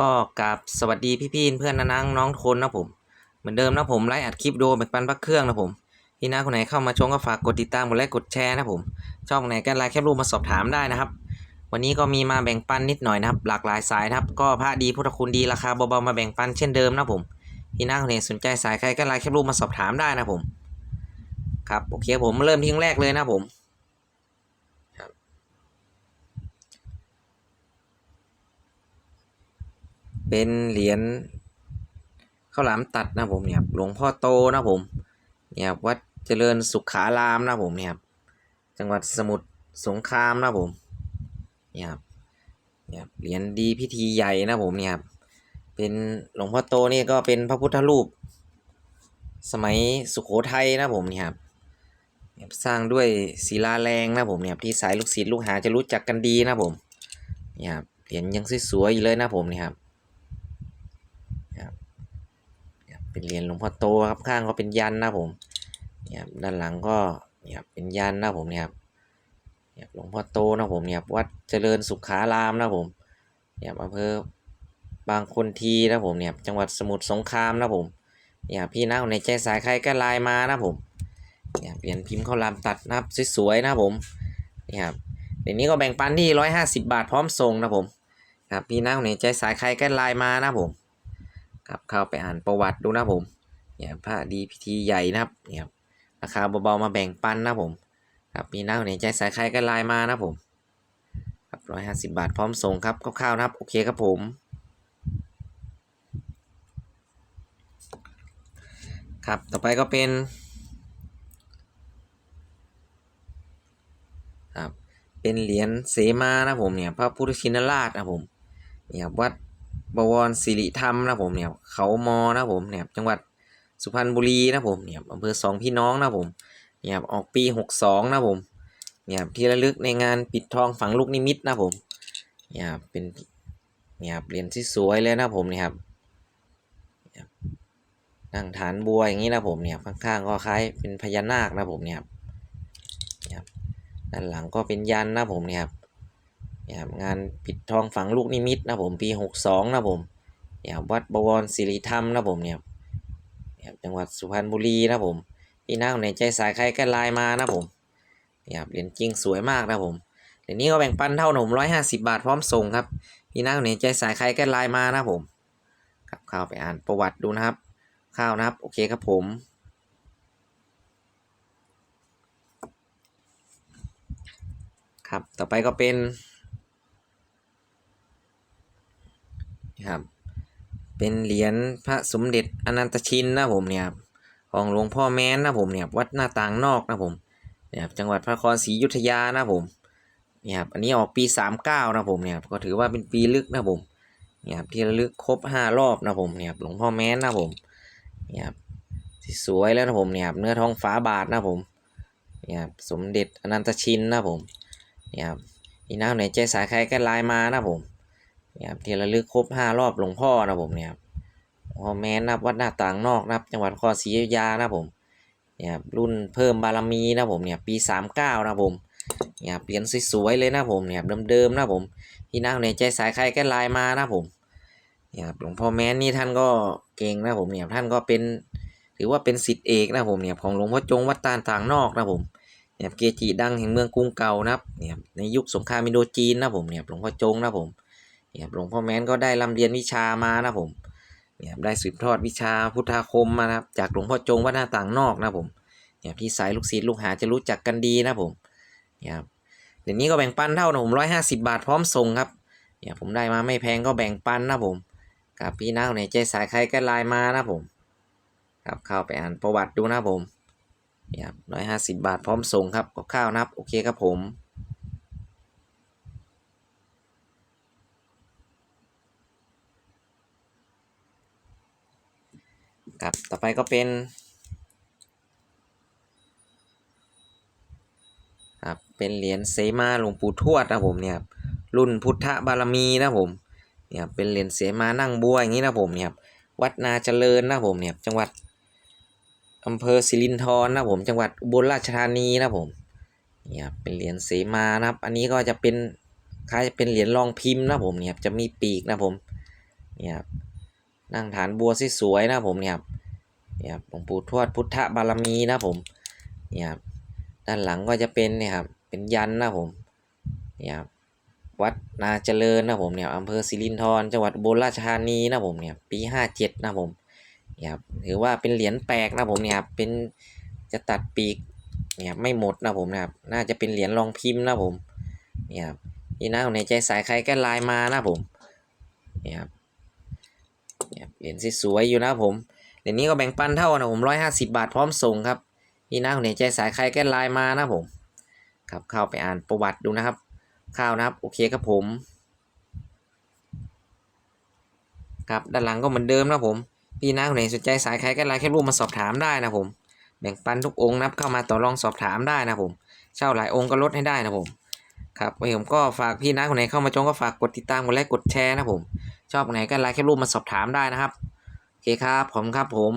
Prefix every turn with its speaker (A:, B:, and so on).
A: ก็กราบสวัสดีพี่ๆเพื่อนนะนังน้องทุกคนนะผม เหมือนเดิมนะผมไลฟ์อัดคลิปโดแบ่งปันพักเครื่องนะผมพี่น้าคนไหนเข้ามาชมก็ฝากกดติดตามกดไลค์กดแชร์นะผมช่องไหนก็ไลน์แคปรูปมาสอบถามได้นะครับ วันนี้ก็มีมาแบ่งปันนิดหน่อยนะครับ หลากหลายสายนะครับ ก็พระดีพุทธคุณดีราคาเบาๆมาแบ่งปันเช่นเดิมนะผมพี่น้าคนไหนสนใจสายใครก็ไลน์แคปรูปมาสอบถามได้นะผมครับโอเคผมเริ่มที่แรกเลยนะผม เป็นเหรียญข้าวหลามตัดนะผมเนี่ยครับหลวงพ่อโตนะผมเนี่ยครับวัดเจริญสุขารามนะผมเนี่ยครับจังหวัดสมุทรสงครามนะผมเนี่ยครับเนี่ยเหรียญดีพิธีใหญ่นะผมเนี่ยครับเป็นหลวงพ่อโตนี่ก็เป็นพระพุทธรูป สมัยสุโขทัยนะผมเนี่ยครับเนี่ยสร้างด้วยศิลาแรงนะผมเนี่ยที่สายลูกศิษย์ลูกหาจะรู้จักกันดีนะผมเนี่ยครับเหรียญยังสวยๆอยู่เลยนะผมเนี่ยครับ เป็นเหรียญหลวงพ่อโตครับข้างก็เป็นยันนะผมเนี่ยด้านหลังก็เนี่ยเป็นยันนะผมเนี่ยครับหลวงพ่อโตนะผมเนี่ยวัดเจริญสุขารามนะผมเนี่ยอำเภอบางคนทีนะผมเนี่ยจังหวัดสมุทรสงครามนะผมเนี่ยพี่น้าคนใจสายใครก็ไลน์มานะผมเนี่ยเหรียญพิมพ์เข้าวหลามตัดนะครับสวยๆนะผมเนี่ยครับเดี๋ยวนี้ก็แบ่งปันที่ร้อยห้าสิบบาทพร้อมส่งนะผมครับพี่น้าคนไหนใจสายใครก็ไลน์มานะผม ครับเข้าไปอ่านประวัติดูนะผมเนี่ยพระดีพิธีใหญ่นะครับเนี่ยครับราคาเบาๆมาแบ่งปันนะผมครับมีน้าคนไหนใจสายใครก็ไลน์มานะผมครับร้อยห้าสิบบาทพร้อมส่งครับคร่าวๆนะครับ โอเคครับผมครับต่อไปก็เป็นครับเป็นเหรียญเสมานะผมเนี่ยพระพุทธชินราชนะผมเนี่ยวัด บวรสิริธรรมนะผมเนี่ยเขามอนะผมเนี่ยจังหวัดสุพรรณบุรีนะผมเนี่ยอำเภอสองพี่น้องนะผมเนี่ยออกปีหกสองนะผมเนี่ยที่ระลึกในงานปิดทองฝังลูกนิมิตนะผมเนี่ยเป็นเนี่ยเรียญที่สวยเลยนะผมเนี่ยครับนั่งฐานบัวอย่างนี้นะผมเนี่ยข้างๆก็คล้ายเป็นพญานาคนะผมเนี่ยครับเนี่ยด้านหลังก็เป็นยันนะผมเนี่ยครับ นี่ยครับงานปิดทองฝังลูกนิมิตนะผมปีหกสองนะผมเนี่ยวัดบวรศิริธรรมนะผมเนี่ยครับเนี่ยครับจังหวัดสุพรรณบุรีนะผมพี่น้าคนไหนใจสายใครก็ไลน์มานะผมเนี่ยเหรียญจริงสวยมากนะผมเหรียญนี้ก็แบ่งปันเท่าหนมร้อยห้าสิบาทพร้อมส่งครับพี่น้าคนไหนใจสายใครก็ไลน์มานะผมครับเข้าไปอ่านประวัติดูนะครับข้าวนะครับโอเคครับผมครับ ต่อไปก็เป็น ครับ เป็นเหรียญพระสมเด็จอนันตชินนะผมเนี่ยครับของหลวงพ่อแม้นนะผมเนี่ยวัดหน้าต่างนอกนะผมเนี่ยจังหวัดพระนครศรีอยุธยานะผมเนี่ยครับอันนี้ออกปีสามเก้านะผมเนี่ยก็ถือว่าเป็นปีลึกนะผมเนี่ยครับที่ระลึกครบห้ารอบนะผมเนี่ยหลวงพ่อแม้นนะผมเนี่ยครับที่สวยแล้วนะผมเนี่ยครับเนื้อทองฝาบาทนะผมเนี่ยครับสมเด็จอนันตชินนะผมเนี่ยครับอีน้าไหนใจสายใครก็ไลน์มานะผม นี่ครับที่ระลึกครบห้ารอบหลวงพ่อนะผมเนี่ยครับหลวงพ่อแม้นรับวัดหน้าต่างนอกรับจังหวัดนครศรีอยุธยานะผมเนี่ยครับรุ่นเพิ่มบารมีนะผมเนี่ยปีสามเก้านะผมเนี่ยเหรียญสวยๆเลยนะผมเนี่ยเดิมๆนะผมพี่นักในใจสายใครก็ไลน์มานะผมเนี่ยครับหลวงพ่อแม้นนี่ท่านก็เก่งนะผมเนี่ยท่านก็เป็นถือว่าเป็นสิทธิเอกนะผมเนี่ยของหลวงพ่อจงวัดตาลต่างนอกนะผมเนี่ยเกจิดังแห่งเมืองกรุงเก่านะครับเนี่ยในยุคสงครามอินโดจีนนะผมเนี่ยหลวงพ่อจงนะผม เนี่ยหลวงพ่อแม้นก็ได้ร่ำเรียนวิชามานะผมเนี่ยได้สืบทอดวิชาพุทธาคมมานะครับจากหลวงพ่อจงวัดหน้าต่างนอกนะผมเนี่ยที่สายลูกศิษย์ลูกหาจะรู้จักกันดีนะผมเนี่ยเดี๋ยวนี้ก็แบ่งปันเท่านะผมร้อยห้าสิบาทพร้อมส่งครับเนี่ยผมได้มาไม่แพงก็แบ่งปันนะผมกับพี่น้าในใจสายใครก็ไลน์มานะผมครับเข้าไปอ่านประวัติดูนะผมเนี่ยร้อยห้าสิบาทพร้อมส่งครับกับข้าวนะครับโอเคครับผม ครับ ต่อไปก็เป็นครับเป็นเหรียญเสมาหลวงปู่ทวดนะผมเนี่ยครับรุ่นพุทธบารมีนะผมเนี่ยเป็นเหรียญเสมานั่งบัวอย่างนี้นะผมเนี่ยครับวัดนาเจริญนะผมเนี่ยจังหวัดอำเภอสิรินธรนะผมจังหวัดอุบลราชธานีนะผมเนี่ยเป็นเหรียญเสมานะครับ อันนี้ก็จะเป็นคล้ายจะเป็นเหรียญรองพิมพ์นะผมเนี่ยจะมีปีกนะผมเนี่ยครับนั่งฐานบัวสวยๆนะผมเนี่ยครับ นี่ครับหลวงปู่ทวดพุทธบารมีนะผมเนี่ยครับด้านหลังก็จะเป็นเนี่ยครับเป็นยันนะผมเนี่ยครับวัดนาเจริญนะผมเนี่ยอำเภอสิรินธรจังหวัดอุบลราชธานีนะผมเนี่ยปีห้าเจ็ดนะผมเนี่ยครับถือว่าเป็นเหรียญแปลกนะผมเนี่ยครับเป็นจะตัดปีกเนี่ยครับไม่หมดนะผมนะครับน่าจะเป็นเหรียญรองพิมพ์นะผมเนี่ยครับนี่นะในใจสายใครก็ไลน์มานะผมเนี่ยครับเนี่ยเหรียญสวยๆอยู่นะผม เหรียญนี้ก็แบ่งปันเท่านะผมร้อยห้าสิบาทพร้อมส่งครับนี่นะในใจสายใครก็ไลน์มานะผมครับเข้าไปอ่านประวัติดูนะครับข้าวนะครับโอเคครับผมครับด้านหลังก็เหมือนเดิมนะผมพี่นะคนไหนสนใจสายใครก็ไลน์แค่รูปมาสอบถามได้นะผมแบ่งปันทุกองค์นะครับเข้ามาต่อรองสอบถามได้นะผมเช่าหลายองค์ก็ลดให้ได้นะผมครับวันนี้ผมก็ฝากพี่นะคนไหนเข้ามาจงก็ฝากกดติดตามกดไลค์กดแชร์นะผมชอบคนไหนก็ไลน์แค่รูปมาสอบถามได้นะครับ โอเคครับผมครับผม